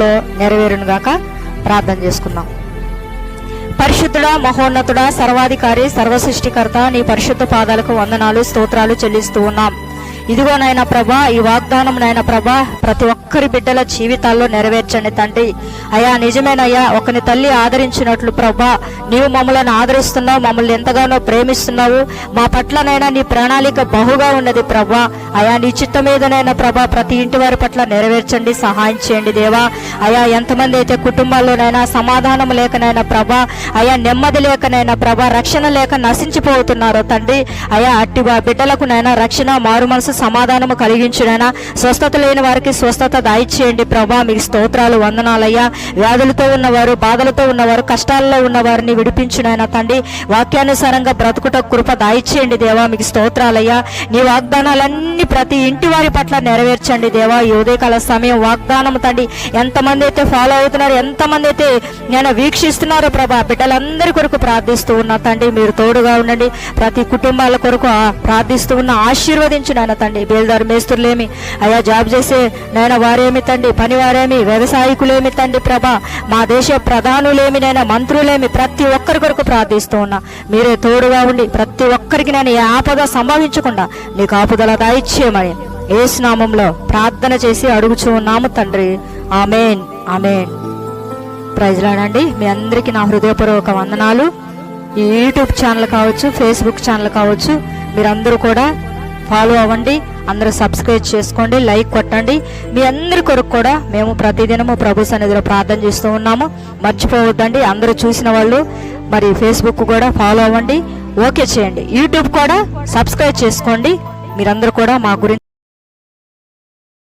లో నెరవేరును గాక ప్రార్థన చేసుకుందాం. పరిశుద్ధుడా మహోన్నతుడా సర్వాధికారి సర్వసృష్టికర్త నీ పరిశుద్ధ పాదాలకు వందనాలు స్తోత్రాలు చెల్లిస్తూ ఉన్నాం. ఇదిగో నాయన ప్రభా ఈ వాగ్దానం నాయన ప్రభా ప్రతి ఒక్కరి బిడ్డల జీవితాల్లో నెరవేర్చండి తండ్రి. అయా నిజమేనయ్యా ఒకని తల్లి ఆదరించినట్లు ప్రభా నీవు మమ్మల్ని ఆదరిస్తున్నావు మమ్మల్ని ఎంతగానో ప్రేమిస్తున్నావు. మా పట్లనైనా నీ ప్రణాళిక బహుగా ఉన్నది ప్రభా. అయా నీ చిత్త మీదనైనా ప్రభా ప్రతి ఇంటి వారి పట్ల నెరవేర్చండి సహాయం చేయండి దేవా. అయా ఎంతమంది అయితే కుటుంబాల్లోనైనా సమాధానం లేకనైనా ప్రభా అయా నెమ్మది లేకనైనా ప్రభా రక్షణ లేక నశించిపోతున్నారో తండ్రి. అయా అట్టి బిడ్డలకు నైనా రక్షణ మారు మనసు సమాధానము కలిగించుడైనా? స్వస్థత లేని వారికి స్వస్థత దాయిచేయండి ప్రభా. మీకు స్తోత్రాలు వందనాలయ్యా. వ్యాధులతో ఉన్నవారు బాధలతో ఉన్నవారు కష్టాల్లో ఉన్నవారిని విడిపించునైనా తండ్రి? వాక్యానుసారంగా బ్రతుకుట కృప దాయిచేయండి దేవా. మీకు స్తోత్రాలయ్యా. నీ వాగ్దానాలన్నీ ప్రతి ఇంటి వారి పట్ల నెరవేర్చండి దేవా. ఈ ఉదయకాల సమయం వాగ్దానం తండ్రి. ఎంతమంది అయితే ఫాలో అవుతున్నారు ఎంతమంది అయితే నేను వీక్షిస్తున్నారో ప్రభా. బిడ్డలందరి కొరకు ప్రార్థిస్తూ ఉన్నా తండ్రి మీరు తోడుగా ఉండండి. ప్రతి కుటుంబాల కొరకు ప్రార్థిస్తూ ఉన్న ఆశీర్వదించిన నాయన తండ్రి బేల్దారు మేస్తులేమి అయా జాబ్ చేసే నేను వారేమి తండ్రి పనివారేమి వ్యవసాయకులేమి తండ్రి ప్రభ. మా దేశ ప్రధానులేమి నేను మంత్రులేమి ప్రతి ఒక్కరి కొరకు ప్రార్థిస్తూ ఉన్నా. మీరే తోడుగా ఉండి ప్రతి ఒక్కరికి నేను ఏ ఆపద సంభవించకుండా నీకు ఆపుదల దాయిచ్చేయమని ఏసునామంలో ప్రార్థన చేసి అడుగుచూ ఉన్నాము తండ్రి. Amen amen. ప్రజలాడండి మీ అందరికీ నా హృదయపూర్వక వందనాలు. ఈ యూట్యూబ్ ఛానల్ కావచ్చు ఫేస్బుక్ ఛానల్ కావచ్చు మీరందరూ కూడా ఫాలో అవ్వండి అందరూ సబ్స్క్రైబ్ చేసుకోండి లైక్ కొట్టండి. మీ అందరి కొరకు కూడా మేము ప్రతిదినము ప్రభు సన్నిధిలో ప్రార్థన చేస్తూ ఉన్నాము. మర్చిపోవద్దండి అందరూ చూసిన వాళ్ళు మరి ఫేస్బుక్ కూడా ఫాలో అవ్వండి. ఓకే చేయండి. యూట్యూబ్ కూడా సబ్స్క్రైబ్ చేసుకోండి. మీరందరూ కూడా మా గురించి